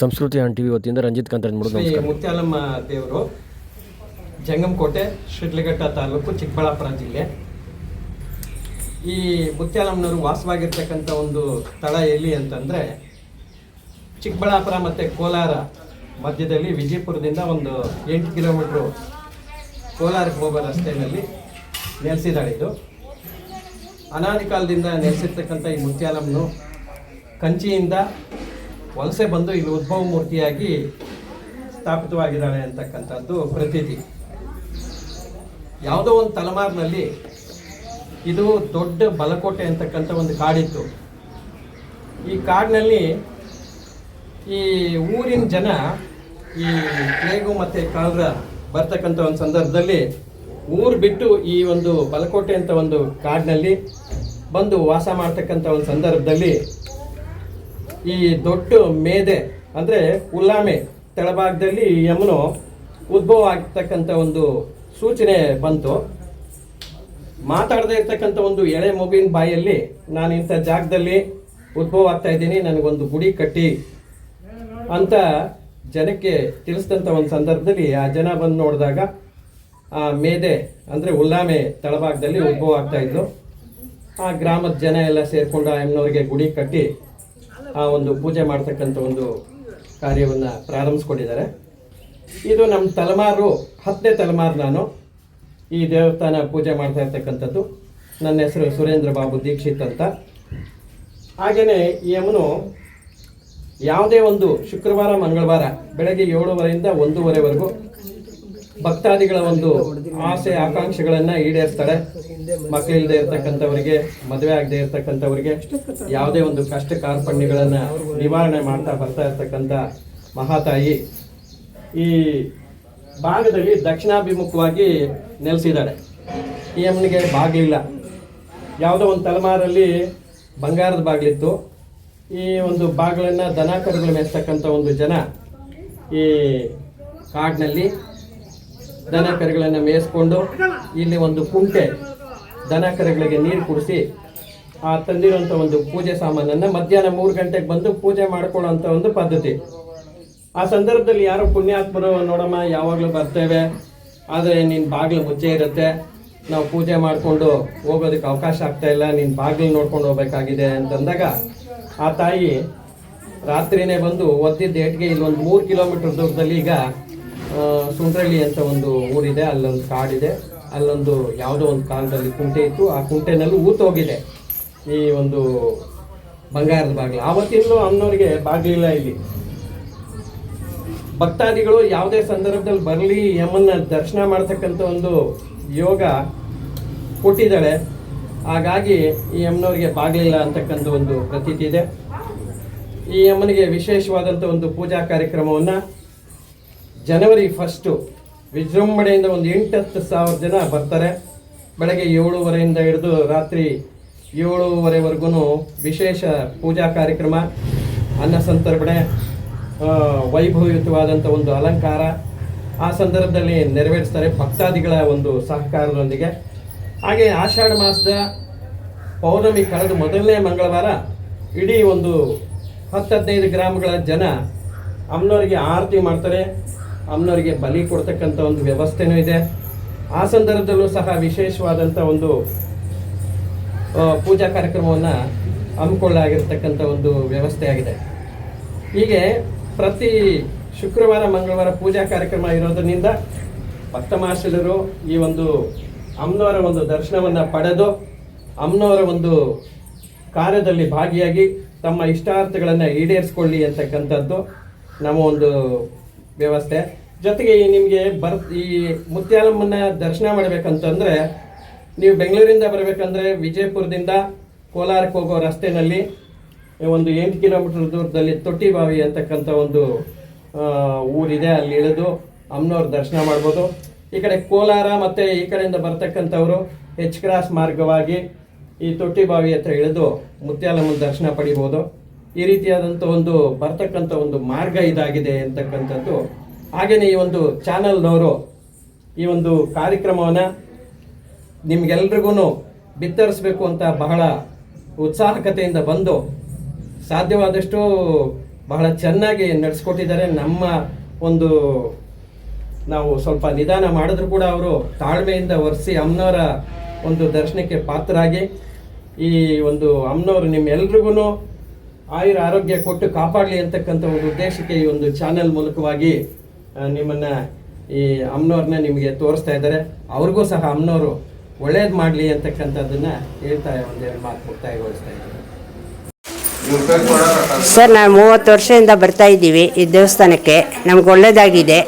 ಸಂಸ್ಕೃತಿ on TV ವತಿಯಿಂದ ರಂಜಿತ್ ಕಾಂತರಾಜ್ ಮಾಡೋದು ಶ್ರೀ ನಮಸ್ಕಾರ. ಮುತ್ಯಾಲಮ್ಮ ದೇವರು ಜಂಗಮಕೋಟೆ ಶಿಡ್ಲಘಟ್ಟ ತಾಲೂಕು ಚಿಕ್ಕಬಳ್ಳಾಪುರ ಜಿಲ್ಲೆ. ಈ ಮುತ್ಯಾಲಮ್ಮನವರು ವಾಸವಾಗಿರ್ತಕ್ಕಂಥ ಒಂದು ಸ್ಥಳ ಎಲ್ಲಿ ಅಂತಂದರೆ ಚಿಕ್ಕಬಳ್ಳಾಪುರ ಮತ್ತು ಕೋಲಾರ ಮಧ್ಯದಲ್ಲಿ ವಿಜಯಪುರದಿಂದ ಒಂದು ಎಂಟು ಕಿಲೋಮೀಟ್ರು ಕೋಲಾರಕ್ಕೆ ಹೋಗೋ ರಸ್ತೆಯಲ್ಲಿ ನೆಲೆಸಿದಾಳೆ ಇದು ಅನಾದಿ ಕಾಲದಿಂದ ನೆಲೆಸಿರ್ತಕ್ಕಂಥ ಈ ಮುತ್ಯಾಲಮ್ಮನು ಕಂಚಿಯಿಂದ ವಲಸೆ ಬಂದು ಇಲ್ಲಿ ಉದ್ಭವ ಮೂರ್ತಿಯಾಗಿ ಸ್ಥಾಪಿತವಾಗಿದ್ದಾಳೆ ಅಂತಕ್ಕಂಥದ್ದು ಪ್ರತೀತಿ. ಯಾವುದೋ ಒಂದು ತಲೆಮಾರಿನಲ್ಲಿ ಇದು ದೊಡ್ಡ ಬಲಕೋಟೆ ಅಂತಕ್ಕಂಥ ಒಂದು ಕಾಡಿತ್ತು. ಈ ಕಾಡಿನಲ್ಲಿ ಈ ಊರಿನ ಜನ, ಈ ಪ್ಲೇಗು ಮತ್ತು ಕಾಲರ ಬರ್ತಕ್ಕಂಥ ಒಂದು ಸಂದರ್ಭದಲ್ಲಿ ಊರು ಬಿಟ್ಟು ಈ ಒಂದು ಬಲಕೋಟೆ ಅಂತ ಒಂದು ಕಾಡಿನಲ್ಲಿ ಬಂದು ವಾಸ ಮಾಡ್ತಕ್ಕಂಥ ಒಂದು ಸಂದರ್ಭದಲ್ಲಿ ಈ ದೊಡ್ಡ ಮೇದೆ, ಅಂದರೆ ಉಲ್ಲಾಮೆ ತೆಳಭಾಗದಲ್ಲಿ ಯಮನು ಉದ್ಭವ ಆಗ್ತಕ್ಕಂಥ ಒಂದು ಸೂಚನೆ ಬಂತು. ಮಾತಾಡದೇ ಇರ್ತಕ್ಕಂಥ ಒಂದು ಎಳೆ ಮಗುವಿನ ಬಾಯಲ್ಲಿ ನಾನು ಇಂಥ ಜಾಗದಲ್ಲಿ ಉದ್ಭವ ಆಗ್ತಾ ಇದ್ದೀನಿ, ನನಗೊಂದು ಗುಡಿ ಕಟ್ಟಿ ಅಂತ ಜನಕ್ಕೆ ತಿಳಿಸಿದಂಥ ಒಂದು ಸಂದರ್ಭದಲ್ಲಿ ಆ ಜನ ಬಂದು ನೋಡಿದಾಗ ಆ ಮೇದೆ, ಅಂದರೆ ಉಲ್ಲಾಮೆ ತಳಭಾಗದಲ್ಲಿ ಉದ್ಭವ ಆಗ್ತಾ ಇದ್ರು ಆ ಗ್ರಾಮದ ಜನ ಎಲ್ಲ ಸೇರಿಕೊಂಡು ಆ ಎಮ್ನವ್ರಿಗೆ ಗುಡಿ ಕಟ್ಟಿ ಆ ಒಂದು ಪೂಜೆ ಮಾಡ್ತಕ್ಕಂಥ ಒಂದು ಕಾರ್ಯವನ್ನು ಪ್ರಾರಂಭಿಸ್ಕೊಂಡಿದ್ದಾರೆ. ಇದು ನಮ್ಮ ತಲೆಮಾರು, ಹತ್ತನೇ ತಲೆಮಾರು ನಾನು ಈ ದೇವಸ್ಥಾನ ಪೂಜೆ ಮಾಡ್ತಾ ಇರ್ತಕ್ಕಂಥದ್ದು. ನನ್ನ ಹೆಸರು ಸುರೇಂದ್ರ ಬಾಬು ದೀಕ್ಷಿತ್ ಅಂತ. ಹಾಗೆಯೇ ಈ ಯಮನು ಯಾವುದೇ ಒಂದು ಶುಕ್ರವಾರ, ಮಂಗಳವಾರ ಬೆಳಗ್ಗೆ ಏಳುವರೆಯಿಂದ ಒಂದೂವರೆವರೆಗೂ ಭಕ್ತಾದಿಗಳ ಒಂದು ಆಸೆ, ಆಕಾಂಕ್ಷೆಗಳನ್ನು ಈಡೇರಿಸ್ತಾಳೆ ಮಕ್ಕಳಿಲ್ಲದೆ ಇರ್ತಕ್ಕಂಥವರಿಗೆ, ಮದುವೆ ಆಗದೆ ಇರ್ತಕ್ಕಂಥವರಿಗೆ ಯಾವುದೇ ಒಂದು ಕಷ್ಟ ಕಾರ್ಪಣ್ಯಗಳನ್ನು ನಿವಾರಣೆ ಮಾಡ್ತಾ ಬರ್ತಾ ಇರ್ತಕ್ಕಂಥ ಮಹಾತಾಯಿ ಈ ಭಾಗದಲ್ಲಿ ದಕ್ಷಿಣಾಭಿಮುಖವಾಗಿ ನೆಲೆಸಿದ್ದಾಳೆ ಈ ಅಮ್ಮನಿಗೆ ಬಾಗಿಲಿಲ್ಲ ಯಾವುದೋ ಒಂದು ತಲೆಮಾರಲ್ಲಿ ಬಂಗಾರದ ಬಾಗಿಲಿತ್ತು. ಈ ಒಂದು ಬಾಗಿಲನ್ನು ದನ ಮೆಸ್ತಕ್ಕಂಥ ಒಂದು ಜನ ಈ ಕಾಡಿನಲ್ಲಿ ದನ ಕರುಗಳನ್ನು ಮೇಯಿಸ್ಕೊಂಡು ಇಲ್ಲಿ ಒಂದು ಕುಂಟೆ ದನ ಕರುಗಳಿಗೆ ನೀರು ಕುಡಿಸಿ ಆ ತಂದಿರುವಂಥ ಒಂದು ಪೂಜೆ ಸಾಮಾನನ್ನು ಮಧ್ಯಾಹ್ನ ಮೂರು ಗಂಟೆಗೆ ಬಂದು ಪೂಜೆ ಮಾಡ್ಕೊಳ್ಳೋಂಥ ಒಂದು ಪದ್ಧತಿ. ಆ ಸಂದರ್ಭದಲ್ಲಿ ಯಾರು ಪುಣ್ಯಾತ್ಮರು ನೋಡಮ್ಮ, ಯಾವಾಗಲೂ ಬರ್ತೇವೆ. ಆದರೆ ನಿನ್ನ ಬಾಗಿಲು ಮುಚ್ಚೆ ಇರುತ್ತೆ. ನಾವು ಪೂಜೆ ಮಾಡಿಕೊಂಡು ಹೋಗೋದಕ್ಕೆ ಅವಕಾಶ ಆಗ್ತಾ ಇಲ್ಲ. ನಿನ್ನ ಬಾಗಿಲು ನೋಡ್ಕೊಂಡು ಹೋಗ್ಬೇಕಾಗಿದೆ ಅಂತಂದಾಗ ಆ ತಾಯಿ ರಾತ್ರಿನೇ ಬಂದು ಒದ್ದಿದ್ದ ಏಟ್ಗೆ ಇಲ್ಲಿ ಒಂದು ಮೂರು ಕಿಲೋಮೀಟರ್ ದೂರದಲ್ಲಿ ಈಗ ಸುಂಡ್ರಳ್ಳಿ ಅಂತ ಒಂದು ಊರಿದೆ, ಅಲ್ಲೊಂದು ಕಾಡಿದೆ. ಅಲ್ಲೊಂದು ಯಾವುದೋ ಒಂದು ಕಾಲದಲ್ಲಿ ಕುಂಟೆ ಇತ್ತು. ಆ ಕುಂಟೆನಲ್ಲಿ ಊತೋಗಿದೆ ಈ ಒಂದು ಬಂಗಾರದ ಬಾಗಿಲು. ಆವತ್ತಿನೂ ಅನ್ನೋರಿಗೆ ಬಾಗಿಲಿಲ್ಲ ಇಲ್ಲಿ. ಭಕ್ತಾದಿಗಳು ಯಾವುದೇ ಸಂದರ್ಭದಲ್ಲಿ ಬರಲಿ ಯಮ್ಮನ್ನ ದರ್ಶನ ಮಾಡ್ತಕ್ಕಂಥ ಒಂದು ಯೋಗ ಕೊಟ್ಟಿದ್ದಾಳೆ. ಹಾಗಾಗಿ ಈ ಯಮ್ಮನವ್ರಿಗೆ ಬಾಗಿಲಿಲ್ಲ ಅಂತಕ್ಕಂಥ ಒಂದು ಪ್ರತೀತಿ ಇದೆ. ಈ ಯಮ್ಮನಿಗೆ ವಿಶೇಷವಾದಂಥ ಒಂದು ಪೂಜಾ ಕಾರ್ಯಕ್ರಮವನ್ನು ಜನವರಿ ಫಸ್ಟು ವಿಜೃಂಭಣೆಯಿಂದ ಒಂದು ಎಂಟತ್ತು ಸಾವಿರ ಜನ ಬರ್ತಾರೆ. ಬೆಳಗ್ಗೆ ಏಳುವರೆಯಿಂದ ಹಿಡಿದು ರಾತ್ರಿ ಏಳುವರೆವರೆಗೂ ವಿಶೇಷ ಪೂಜಾ ಕಾರ್ಯಕ್ರಮ, ಅನ್ನ ಸಂತರ್ಪಣೆ ವೈಭವಯುತವಾದಂಥ ಒಂದು ಅಲಂಕಾರ. ಆ ಸಂದರ್ಭದಲ್ಲಿ ನೆರವೇರಿಸ್ತಾರೆ ಭಕ್ತಾದಿಗಳ ಒಂದು ಸಹಕಾರದೊಂದಿಗೆ. ಹಾಗೆ ಆಷಾಢ ಮಾಸದ ಪೌರ್ಣಮಿ ಕಳೆದ ಮೊದಲನೇ ಮಂಗಳವಾರ ಇಡೀ ಒಂದು ಹತ್ತು ಹದಿನೈದು ಗ್ರಾಮಗಳ ಜನ ಅಮ್ಮನವರಿಗೆ ಆರತಿ ಮಾಡ್ತಾರೆ. ಅಮ್ಮನವರಿಗೆ ಬಲಿ ಕೊಡ್ತಕ್ಕಂಥ ಒಂದು ವ್ಯವಸ್ಥೆನೂ ಇದೆ. ಆ ಸಂದರ್ಭದಲ್ಲೂ ಸಹ ವಿಶೇಷವಾದಂಥ ಒಂದು ಪೂಜಾ ಕಾರ್ಯಕ್ರಮವನ್ನು ಹಮ್ಮಿಕೊಳ್ಳಾಗಿರ್ತಕ್ಕಂಥ ಒಂದು ವ್ಯವಸ್ಥೆಯಾಗಿದೆ. ಹೀಗೆ ಪ್ರತಿ ಶುಕ್ರವಾರ, ಮಂಗಳವಾರ ಪೂಜಾ ಕಾರ್ಯಕ್ರಮ ಇರೋದರಿಂದ ಭಕ್ತಮಾಶಲರು ಈ ಒಂದು ಅಮ್ಮನವರ ಒಂದು ದರ್ಶನವನ್ನು ಪಡೆದು ಅಮ್ಮನವರ ಒಂದು ಕಾರ್ಯದಲ್ಲಿ ಭಾಗಿಯಾಗಿ ತಮ್ಮ ಇಷ್ಟಾರ್ಥಗಳನ್ನು ಈಡೇರಿಸ್ಕೊಳ್ಳಿ ಅಂತಕ್ಕಂಥದ್ದು ನಮ್ಮ ಒಂದು ವ್ಯವಸ್ಥೆ. ಜೊತೆಗೆ ನಿಮಗೆ ಬರ್, ಈ ಮುತ್ಯಾಲಮ್ಮನ ದರ್ಶನ ಮಾಡಬೇಕಂತಂದರೆ, ನೀವು ಬೆಂಗಳೂರಿಂದ ಬರಬೇಕಂದ್ರೆ ವಿಜಯಪುರದಿಂದ ಕೋಲಾರಕ್ಕೆ ಹೋಗೋ ರಸ್ತೆಯಲ್ಲಿ ಒಂದು ಎಂಟು ಕಿಲೋಮೀಟರ್ ದೂರದಲ್ಲಿ ತೊಟ್ಟಿಬಾವಿ ಅಂತಕ್ಕಂಥ ಒಂದು ಊರಿದೆ. ಅಲ್ಲಿ ಇಳಿದು ಅಮ್ಮನವ್ರ ದರ್ಶನ ಮಾಡ್ಬೋದು. ಈ ಕಡೆ ಕೋಲಾರ ಮತ್ತು ಈ ಕಡೆಯಿಂದ ಬರ್ತಕ್ಕಂಥವ್ರು ಹೆಚ್ ಕ್ರಾಸ್ ಮಾರ್ಗವಾಗಿ ಈ ತೊಟ್ಟಿಬಾವಿ ಹತ್ರ ಇಳಿದು ಮುತ್ಯಾಲಮ್ಮನ ದರ್ಶನ ಪಡಿಬೋದು. ಈ ರೀತಿಯಾದಂಥ ಒಂದು ಬರ್ತಕ್ಕಂಥ ಒಂದು ಮಾರ್ಗ ಇದಾಗಿದೆ ಅಂತಕ್ಕಂಥದ್ದು. ಹಾಗೆಯೇ ಈ ಒಂದು ಚಾನಲ್ನವರು ಈ ಒಂದು ಕಾರ್ಯಕ್ರಮವನ್ನು ನಿಮ್ಗೆಲ್ರಿಗೂ ಬಿತ್ತರಿಸಬೇಕು ಅಂತ ಬಹಳ ಉತ್ಸಾಹಕತೆಯಿಂದ ಬಂದು ಸಾಧ್ಯವಾದಷ್ಟು ಬಹಳ ಚೆನ್ನಾಗಿ ನಡೆಸ್ಕೊಟ್ಟಿದ್ದಾರೆ. ನಮ್ಮ ಒಂದು ನಾವು ಸ್ವಲ್ಪ ನಿಧಾನ ಮಾಡಿದ್ರು ಕೂಡ ಅವರು ತಾಳ್ಮೆಯಿಂದ ಒರೆಸಿ ಅಮ್ಮನವರ ಒಂದು ದರ್ಶನಕ್ಕೆ ಪಾತ್ರರಾಗಿ ಈ ಒಂದು ಅಮ್ಮನವರು ನಿಮ್ಮೆಲ್ರಿಗೂ ಆಯುರ ಆರೋಗ್ಯ ಕೊಟ್ಟು ಕಾಪಾಡಲಿ ಅಂತಕ್ಕಂಥ ಒಂದು ಉದ್ದೇಶಕ್ಕೆ ಈ ಒಂದು ಚಾನೆಲ್ ಮೂಲಕವಾಗಿ ನಿಮ್ಮನ್ನು ಈ ಅಮ್ಮನವ್ರನ್ನ ನಿಮಗೆ ತೋರಿಸ್ತಾ ಇದ್ದಾರೆ. ಅವ್ರಿಗೂ ಸಹ ಅಮ್ಮನವರು ಒಳ್ಳೇದು ಮಾಡಲಿ ಅಂತಕ್ಕಂಥದ್ದನ್ನು ಹೇಳ್ತಾ ಒಂದೆರಡು ಮಾತು ಮುಕ್ತಾಯಗೊಳಿಸ್ತಾ ಇದ್ದಾರೆ ಸರ್, ನಾವು ಮೂವತ್ತು ವರ್ಷದಿಂದ ಬರ್ತಾ ಇದ್ದೀವಿ ಈ ದೇವಸ್ಥಾನಕ್ಕೆ. ನಮ್ಗೆ ಒಳ್ಳೇದಾಗಿದೆ.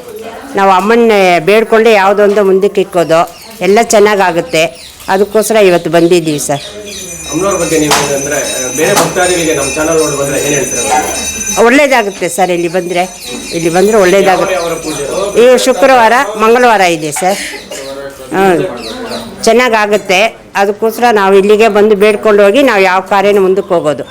ನಾವು ಅಮ್ಮನ ಬೇಡ್ಕೊಂಡೆ ಯಾವುದೊಂದು ಮುಂದಕ್ಕೆ ಇಕ್ಕೋದು. ಎಲ್ಲ ಚೆನ್ನಾಗಾಗುತ್ತೆ. ಅದಕ್ಕೋಸ್ಕರ ಇವತ್ತು ಬಂದಿದ್ದೀವಿ ಸರ್. ಅಮ್ಮನವ್ರ ಬಗ್ಗೆ ನೀವು ಏನಂದ್ರೆ ಬೇರೆ ಭಕ್ತಾದಿಗಳಿಗೆ ನಮ್ಮ ಚಾನಲ್ ನೋಡಿ ಬಂದ್ರೆ ಏನ್ ಹೇಳ್ತೀರಾ ಒಳ್ಳೇದಾಗುತ್ತೆ ಸರ್ ಇಲ್ಲಿ ಬಂದರೆ. ಇಲ್ಲಿ ಬಂದರೆ ಒಳ್ಳೇದಾಗುತ್ತೆ. ಈ ಶುಕ್ರವಾರ, ಮಂಗಳವಾರ ಇದೆ ಸರ್. ಚೆನ್ನಾಗಿ ಚೆನ್ನಾಗಾಗುತ್ತೆ. ಅದಕ್ಕೋಸ್ಕರ ನಾವು ಇಲ್ಲಿಗೆ ಬಂದು ಬೇಡ್ಕೊಂಡು ಹೋಗಿ ನಾವು ಯಾವ ಕಾರ್ಯನೂ ಮುಂದಕ್ಕೆ ಹೋಗೋದು.